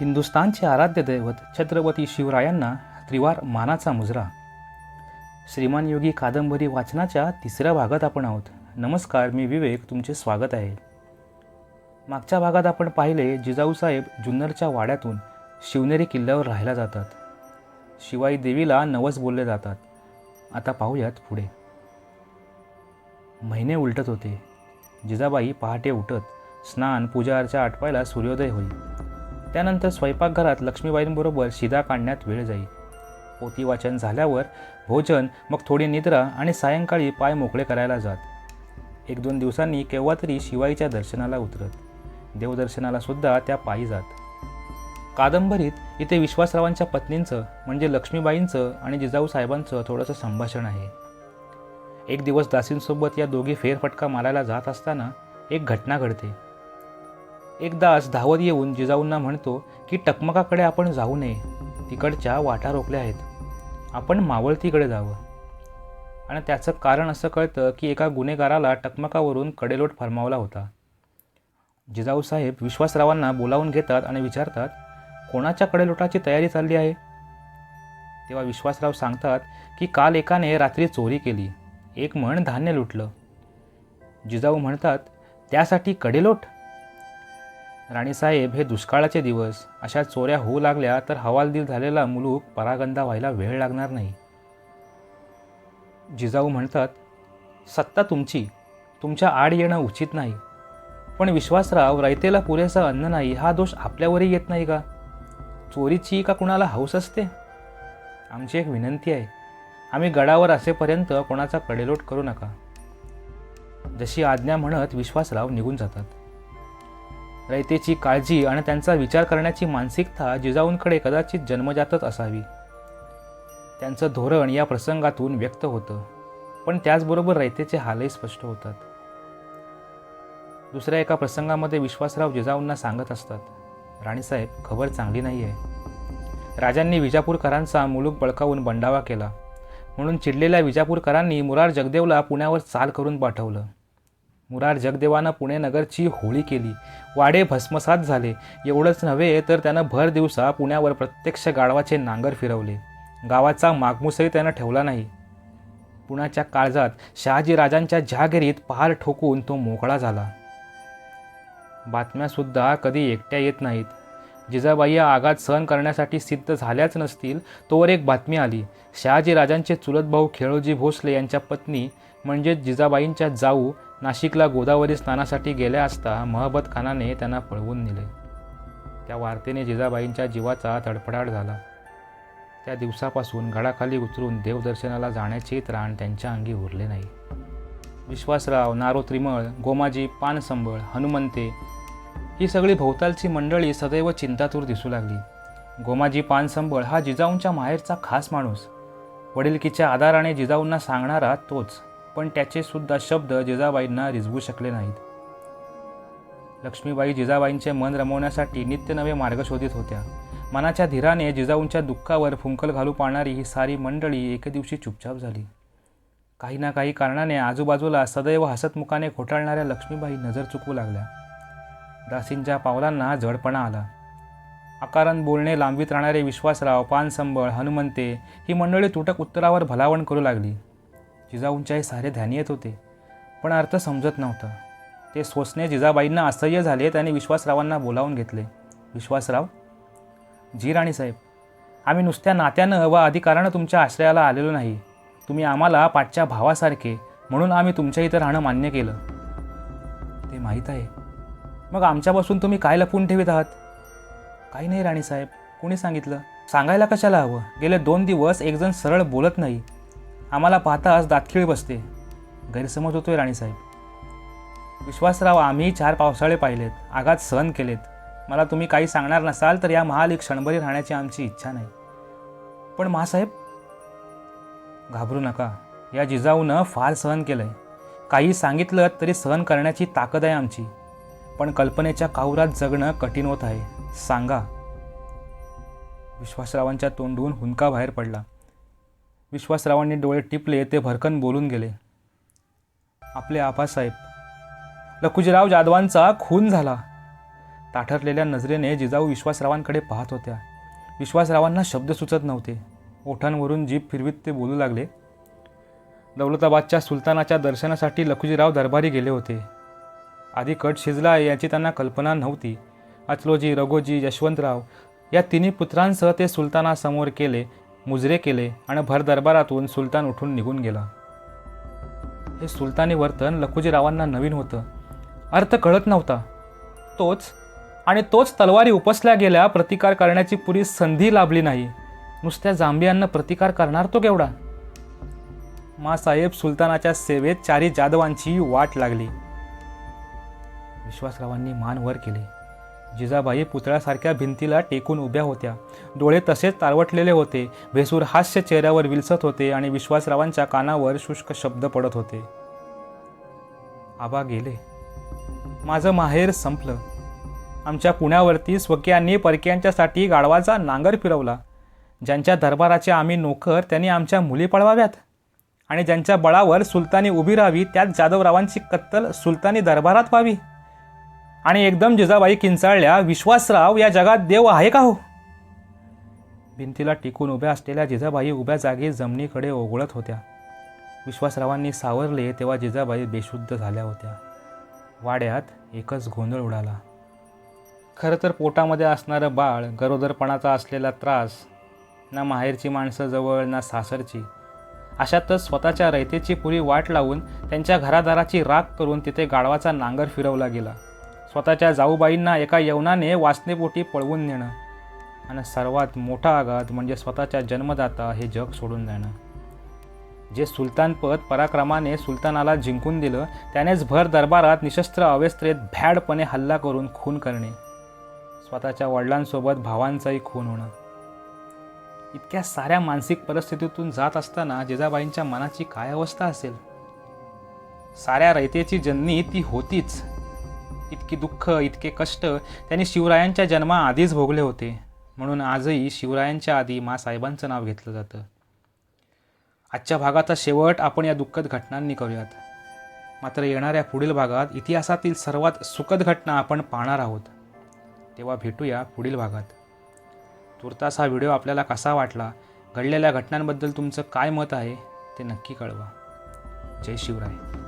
हिंदुस्थानचे आराध्य दैवत छत्रपती शिवरायांना त्रिवार मानाचा मुजरा. श्रीमान योगी कादंबरी वाचनाच्या तिसऱ्या भागात आपण आहोत. नमस्कार मी विवेक तुमचे स्वागत आहे. मागच्या भागात आपण पाहिले जिजाऊसाहेब जुन्नरच्या वाड्यातून शिवनेरी किल्ल्यावर राहायला जातात. शिवाई देवीला नवस बोलले जातात. आता पाहूयात पुढे. महिने उलटत होते. जिजाबाई पहाटे उठत स्नान पूजा अर्चा आटपायला सूर्योदय होईल त्यानंतर स्वयंपाकघरात लक्ष्मीबाईंबरोबर शिदा काढण्यात वेळ जाई. पोती वाचन झाल्यावर भोजन मग थोडी निद्रा आणि सायंकाळी पाय मोकळे करायला जात. एक दोन दिवसांनी केव्हा तरी शिवाईच्या दर्शनाला उतरत. देवदर्शनाला सुद्धा त्या पायी जात. कादंबरीत इथे विश्वासरावांच्या पत्नींचं म्हणजे लक्ष्मीबाईंचं आणि जिजाऊ साहेबांचं थोडंसं संभाषण आहे. एक दिवस दासींसोबत या दोघी फेरफटका मारायला जात असताना एक घटना घडते. एक दास धावत येऊन जिजाऊंना म्हणतो की टकमकाकडे आपण जाऊ नये. तिकडच्या वाटा रोखल्या आहेत. आपण मावळतीकडे जावं. आणि त्याचं कारण असं कळतं की एका गुन्हेगाराला टकमकावरून कडेलोट फरमावला होता. जिजाऊ साहेब विश्वासरावांना बोलावून घेतात आणि विचारतात कोणाच्या कडेलोटाची तयारी चालली आहे? तेव्हा विश्वासराव सांगतात की काल एकाने रात्री चोरी केली. एक म्हण धान्य लुटलं. जिजाऊ म्हणतात त्यासाठी कडेलोट? राणीसाहेब हे दुष्काळाचे दिवस. अशा चोऱ्या होऊ लागल्या तर हवालदिल झालेला मुलूक परागंदा व्हायला वेळ लागणार नाही. जिजाऊ म्हणतात सत्ता तुमची. तुमच्या आड येणं उचित नाही. पण विश्वासराव रयतेला पुरेसं अन्न नाही हा दोष आपल्यावरही येत नाही का? चोरीची का कुणाला हौस असते? आमची एक विनंती आहे. आम्ही गडावर असेपर्यंत कोणाचा कडेलोट करू नका. जशी आज्ञा म्हणत विश्वासराव निघून जातात. रयतेची काळजी आणि त्यांचा विचार करण्याची मानसिकता जिजाऊंकडे कदाचित जन्मजातच असावी. त्यांचं धोरण या प्रसंगातून व्यक्त होतं पण त्याचबरोबर रयतेचे हालही स्पष्ट होतात. दुसऱ्या एका प्रसंगामध्ये विश्वासराव जिजाऊंना सांगत असतात राणीसाहेब खबर चांगली नाही आहे राजांनी विजापूरकरांचा मुलूक बळकावून बंडावा केला म्हणून चिडलेल्या विजापूरकरांनी मुरार जगदेवला पुण्यावर चाल करून पाठवलं. मुरार जगदेवानं पुणे नगरची होळी केली. वाडे भस्मसात झाले. एवढंच नव्हे तर त्यानं भर दिवसा पुण्यावर प्रत्यक्ष गाढवाचे नांगर फिरवले. गावाचा मागमूसही त्यानं ठेवला नाही. पुण्याच्या काळजात शहाजीराजांच्या जहागिरीत पहार ठोकून तो मोकळा झाला. बातम्यासुद्धा कधी एकट्या येत नाहीत. जिजाबाई या आघात सहन करण्यासाठी सिद्ध झाल्याच नसतील तोवर एक बातमी आली. शहाजीराजांचे चुलत भाऊ खेळोजी भोसले यांच्या पत्नी म्हणजेच जिजाबाईंच्या जाऊ नाशिकला गोदावरी स्नानासाठी गेल्या असता महबत खानाने त्यांना पळवून नेले. त्या वार्तेने जिजाबाईंच्या जीवाचा तडफडाट झाला. त्या दिवसापासून गडाखाली उतरून देवदर्शनाला जाण्याचे त्राण त्यांच्या अंगी उरले नाही. विश्वासराव नारो त्रिमळ गोमाजी पानसंबळ हनुमंते ही सगळी भोवतालची मंडळी सदैव चिंतातूर दिसू लागली. गोमाजी पानसंबळ हा जिजाऊंच्या माहेरचा खास माणूस. वडिलकीच्या आधाराने जिजाऊंना सांगणारा तोच. पण त्याचेसुद्धा शब्द जिजाबाईंना रिझवू शकले नाहीत. लक्ष्मीबाई जिजाबाईंचे मन रमवण्यासाठी नित्य नवे मार्ग शोधित होत्या. मनाच्या धीराने जिजाऊंच्या दुःखावर फुंकल घालू पाहणारी ही सारी मंडळी एके दिवशी चुपचाप झाली. काही ना काही कारणाने आजूबाजूला सदैव हसतमुखाने खोटाळणाऱ्या लक्ष्मीबाई नजर चुकवू लागल्या. दासींच्या पावलांना जडपणा आला. आकारण बोलणे लांबीत राहणारे विश्वासराव पानसंबळ हनुमंते ही मंडळी तुटक उत्तरावर भलावण करू लागली. जिजाऊंच्याही सारे ध्यान येत होते. पण अर्थ समजत नव्हता. ते सोसणे जिजाबाईंना असह्य झाले आणि विश्वासरावांना बोलावून घेतले. विश्वासराव जी राणीसाहेब आम्ही नुसत्या नात्यानं व अधिकारानं तुमच्या आश्रयाला आलेलो नाही. तुम्ही आम्हाला पाठच्या भावासारखे म्हणून आम्ही तुमच्या इथं राहणं मान्य केलं. ते माहीत आहे. मग आमच्यापासून तुम्ही काय लपून ठेवीत आहात? काही नाही राणीसाहेब कोणी सांगितलं? सांगायला कशाला हवं? गेले दोन दिवस एकजण सरळ बोलत नाही. आम्हाला पाहताच दातखिळी बसते. गैरसमज होतोय राणीसाहेब. विश्वासराव आम्ही चार पावसाळे पाहिलेत. आघात सहन केलेत. मला तुम्ही काही सांगणार नसाल तर या महाल एक क्षणभरी राहण्याची आमची इच्छा नाही. पण महासाहेब घाबरू नका. या जिजाऊनं फार सहन केलंय. काही सांगितलं तरी सहन करण्याची ताकद आहे आमची. पण कल्पनेच्या काहुरात जगणं कठीण होत आहे. सांगा. विश्वासरावांच्या तोंडून हुंका बाहेर पडला. विश्वासरावांनी डोळे टिपले ते भरकन बोलून गेले. आपले आपासाहेब लखुजीराव जाधवांचा खून झाला. ताठरलेल्या नजरेने जिजाऊ विश्वासरावांकडे पाहत होत्या. विश्वासरावांना शब्द सुचत नव्हते. ओठांवरून जीप फिरवीत ते बोलू लागले. दौलताबादच्या सुलतानाच्या दर्शनासाठी लखुजीराव दरबारी गेले होते. आधी कट शिजला याची त्यांना कल्पना नव्हती. अचलोजी रघोजी यशवंतराव या तिन्ही पुत्रांसह ते सुलतानासमोर केले. मुजरे केले आणि भर दरबारातून सुलतान उठून निघून गेला. हे सुलतानी वर्तन लखुजीरावांना नवीन होतं. अर्थ कळत नव्हता. तोच आणि तोच तलवारी उपसल्या गेल्या प्रतिकार करण्याची पुरी संधी लाभली नाही. नुसत्या जांभियांना प्रतिकार करणार तो केवढा? मासाहेब सुलतानाच्या सेवेत चारी जाधवांची वाट लागली. विश्वासरावांनी मान वर केली. जिजाबाई पुतळ्यासारख्या भिंतीला टेकून उभ्या होत्या. डोळे तसेच तारवटलेले होते. भेसूर हास्य चेहऱ्यावर विलसत होते आणि विश्वासरावांच्या कानावर शुष्क शब्द पडत होते. आबा गेले. माझं माहेर संपलं. आमच्या पुण्यावरती स्वकीयांनी परक्यांच्यासाठी गाढवाचा नांगर फिरवला. ज्यांच्या दरबाराचे आम्ही नोकर त्यांनी आमच्या मुली पळवाव्यात. आणि ज्यांच्या बळावर सुलतानी उभी राहावी त्यात जाधवरावांची कत्तल सुलतानी दरबारात व्हावी. आणि एकदम जिजाबाई किंचाळल्या विश्वासराव या जगात देव आहे का हो? भिंतीला टिकून उभ्या असलेल्या जिजाबाई उभ्या जागी जमिनीकडे ओघळत होत्या. विश्वासरावांनी सावरले तेव्हा जिजाबाई बेशुद्ध झाल्या होत्या. वाड्यात एकच गोंधळ उडाला. खरं तर पोटामध्ये असणारं बाळ गरोदरपणाचा असलेला त्रास ना माहेरची माणसं जवळ ना सासरची अशातच स्वतःच्या रयतेची पुरी वाट लावून त्यांच्या घरादाराची राख करून तिथे गाढवाचा नांगर फिरवला गेला. स्वतःच्या जाऊबाईंना एका यवनाने वासनेपोटी पळवून नेणं. आणि सर्वात मोठा आघात म्हणजे स्वतःच्या जन्मदाता हे जग सोडून जाणं. जे सुलतानपद पराक्रमाने सुलतानाला जिंकून दिलं त्यानेच भर दरबारात निशस्त्र अवस्थेत भ्याडपणे हल्ला करून खून करणे. स्वतःच्या वडिलांसोबत भावांचाही खून होणं. इतक्या साऱ्या मानसिक परिस्थितीतून जात असताना जिजाबाईंच्या मनाची काय अवस्था असेल? साऱ्या रयतेची जननी ती होतीच. इतकी दुःख इतके कष्ट त्यांनी शिवरायांच्या जन्माआधीच भोगले होते. म्हणून आजही शिवरायांच्या आधी मासाहेबांचं नाव घेतलं जातं. आजच्या भागाचा शेवट आपण या दुःखद घटनांनी करूयात. मात्र येणाऱ्या पुढील भागात इतिहासातील सर्वात सुखद घटना आपण पाहणार आहोत. तेव्हा भेटूया पुढील भागात. तुर्तास हा व्हिडिओ आपल्याला कसा वाटला घडलेल्या घटनांबद्दल तुमचं काय मत आहे ते नक्की कळवा. जय शिवराय.